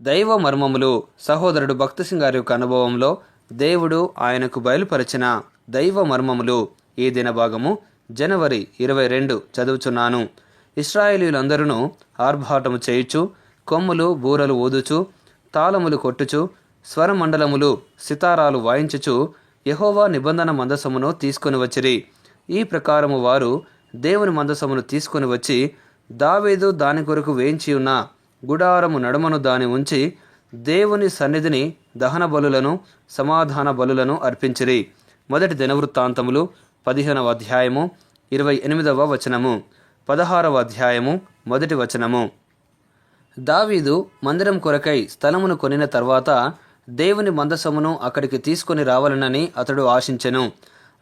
దైవ మర్మములు సహోదరుడు భక్తసింగ్ గారి యొక్క అనుభవంలో దేవుడు ఆయనకు బయలుపరిచిన దైవ మర్మములు ఈ దిన భాగము జనవరి ఇరవై రెండు చదువుచున్నాను. ఇస్రాయేలీలందరూ ఆర్భాటము చేయుచు కొమ్ములు బూరలు ఊదుచు తాళములు కొట్టుచు స్వరమండలములు సితారాలు వాయించుచు యహోవా నిబంధన మందసమును తీసుకొని వచ్చిరి. ఈ ప్రకారము వారు దేవుని మందసమును తీసుకొని వచ్చి దావీదు దాని కొరకు వేయించి ఉన్న గుడారము నడుమను దాని ఉంచి దేవుని సన్నిధిని దహన బలులను సమాధాన బలులను అర్పించిరి. మొదటి దినవృత్తాంతములు పదిహేనవ అధ్యాయము ఇరవై ఎనిమిదవ వచనము పదహారవ అధ్యాయము మొదటి వచనము. దావీదు మందిరం కొరకై స్థలమును కొనిన తర్వాత దేవుని మందసమును అక్కడికి తీసుకొని రావాలనని అతడు ఆశించెను.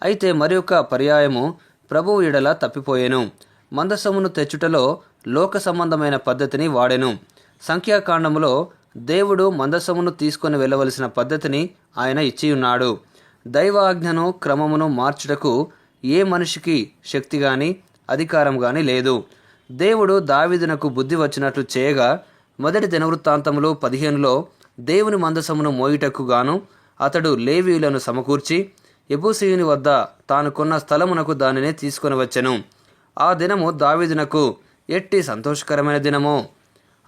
అయితే మరి ఒక పర్యాయము ప్రభువు ఎడల తప్పిపోయెను. మందసమును తెచ్చుటలో లోక సంబంధమైన పద్ధతిని వాడెను. సంఖ్యాకాండములో దేవుడు మందసమును తీసుకొని వెళ్ళవలసిన పద్ధతిని ఆయన ఇచ్చియున్నాడు. దైవాజ్ఞను క్రమమును మార్చుటకు ఏ మనిషికి శక్తి గాని అధికారం గాని లేదు. దేవుడు దావీదునకు బుద్ధి వచ్చినట్లు చేయగా మొదటి దినవృత్తాంతములు పదిహేనులో దేవుని మందసమును మోయుటకు గాను అతడు లేవీయులను సమకూర్చి ఎబూసీయుని వద్ద తాను కొన్న స్థలమునకు దానిని తీసుకొని వచ్చెను. ఆ దినము దావీదునకు ఎట్టి సంతోషకరమైన దినము.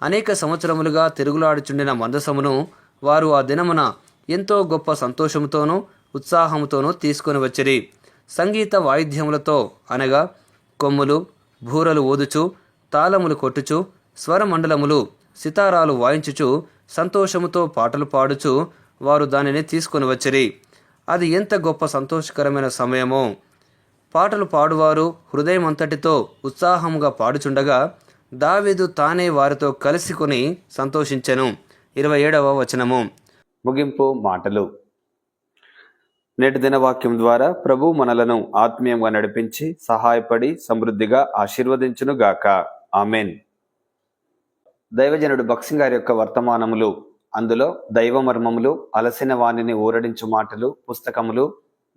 అనేక సంవత్సరములుగా తిరుగులాడుచుండిన మందసమును వారు ఆ దినమున ఎంతో గొప్ప సంతోషముతోనూ ఉత్సాహముతోనూ తీసుకొని వచ్చిరి. సంగీత వాయిద్యములతో అనగా కొమ్ములు భూరలు ఊదుచు తాళములు కొట్టుచు స్వరమండలములు సితారాలు వాయించుచు సంతోషముతో పాటలు పాడుచు వారు దానిని తీసుకొని వచ్చిరి. అది ఎంత గొప్ప సంతోషకరమైన సమయమో. పాటలు పాడువారు హృదయమంతటితో ఉత్సాహముగా పాడుచుండగా దావీదు తానే వారితో కలిసికొని సంతోషించెను. ఇరవై ఏడవ వచనము. ముగింపు మాటలు. నేటి దినవాక్యం ద్వారా ప్రభు మనలను ఆత్మీయంగా నడిపించి సహాయపడి సమృద్ధిగా ఆశీర్వదించును గాక ఆమెన్. దైవజనుడు బక్సింగ్ గారి యొక్క వర్తమానములు అందులో దైవ మర్మములు అలసిన వాణిని ఊరడించు మాటలు పుస్తకములు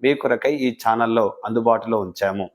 మీ కొరకై ఈ ఛానల్లో అందుబాటులో ఉంచాము.